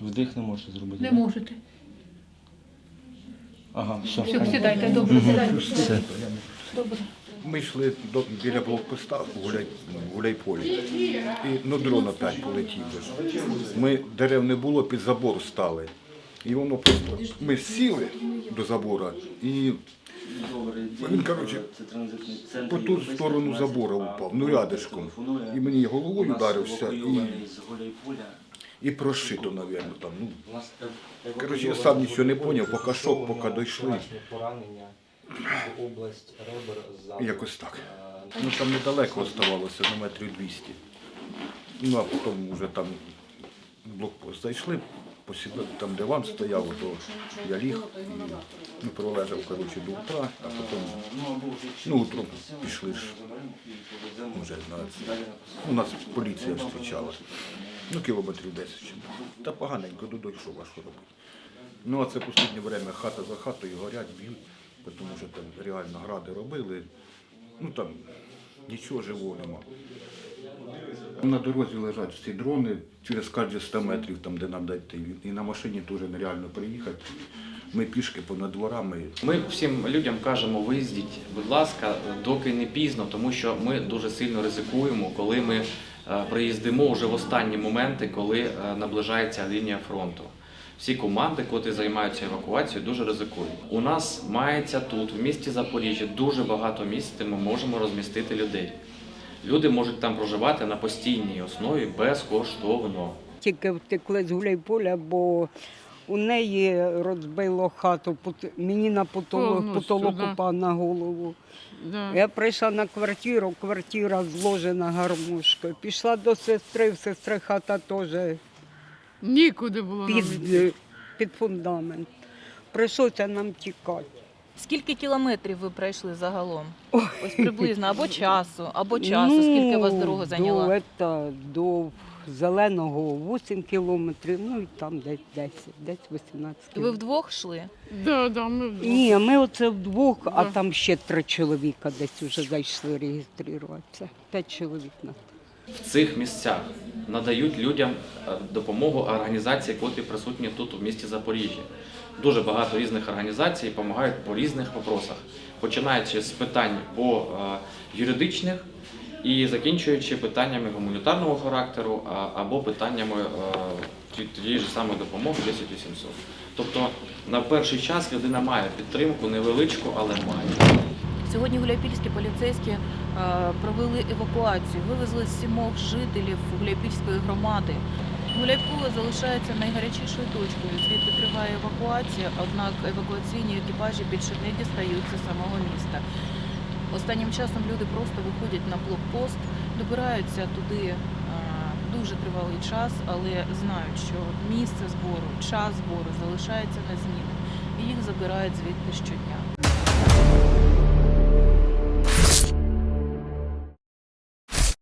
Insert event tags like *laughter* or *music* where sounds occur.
Вдих не можете зробити. Не можете. Ага, все. Все, сідайте, добре, сідайте. Все. Добре. Ми йшли до, біля блокпоста гуляй, гуляйполі. І ну, дрон опять полетів. Ми дерев не було, під забор стали. І воно просто. Ми сіли до забора і Він, коротше, по ту сторону забора упав, ну рядишком. І мені головою ударився і, і прошито, мабуть, там. Ну, Коротше, я сам нічого не зрозумів, поки шок, поки дійшли. Поранення область ребер ззаду. Якось так. Е, Ну там недалеко оставалося, на метрів 200. Ну а потім вже там блокпост зайшли, посідали, там диван стояв, то я ліг і ну, пролежав коротше, до утра, а потім ну, утром пішли ж. Вже на це. У нас поліція зустрічала. Ну, кілометрів 10 чи. Та поганенько додойшов, а що робити. Ну, а це останнє время хата за хатою горять, б'ють, тому що там реально гради робили. Ну там нічого живого нема. На дорозі лежать всі дрони через кожні 100 метрів, там, де нам дати. І на машині теж нереально приїхати. Ми пішки понад дворами. Ми всім людям кажемо, виїздіть, будь ласка, доки не пізно, тому що ми дуже сильно ризикуємо, коли ми е, приїздимо вже в останні моменти, коли е, наближається лінія фронту. Всі команди, котрі займаються евакуацією, дуже ризикують. У нас мається тут, в місті Запоріжжя, дуже багато місць, де ми можемо розмістити людей. Люди можуть там проживати на постійній основі безкоштовно. Тільки втекли з Гуляйполя, бо у неї розбило хату, мені на потолок, Повністю, потолок да. упав на голову. Да. Я прийшла на квартиру, квартира зложена гармошкою. Пішла до сестри, в сестри хата теж Нікуди було нам під, під фундамент. Прийшлося нам тікати. Скільки кілометрів ви пройшли загалом? Ось приблизно або *laughs* часу, або часу. Скільки у вас дорога зайняла? До, ета, до зеленого 8 кілометрів, ну і там десь 10, десь 18 І ви вдвох йшли? Да, да, ми вдвох. Ні, ми оце вдвох, а Да. там ще три чоловіка десь вже зайшли реєструватися. П'ять чоловік на в цих місцях надають людям е, допомогу організації, котрі присутні тут у місті Запоріжжя. Дуже багато різних організацій допомагають по різних вопросах, починаючи з питань по е, юридичних і закінчуючи питаннями гуманітарного характеру або питаннями е, тієї ж самої допомоги 10 800. Тобто на перший час людина має підтримку невеличку, але має. Сьогодні гуляйпільські поліцейські е, провели евакуацію, вивезли сімох жителів Гуляйпільської громади. Гуляйполе залишається найгарячішою точкою. Звідти триває евакуація, однак евакуаційні екіпажі більше не дістаються самого міста. Останнім часом люди просто виходять на блокпост, добираються туди е, дуже тривалий час, але знають, що місце збору, час збору залишається незмінним і їх забирають звідти щодня.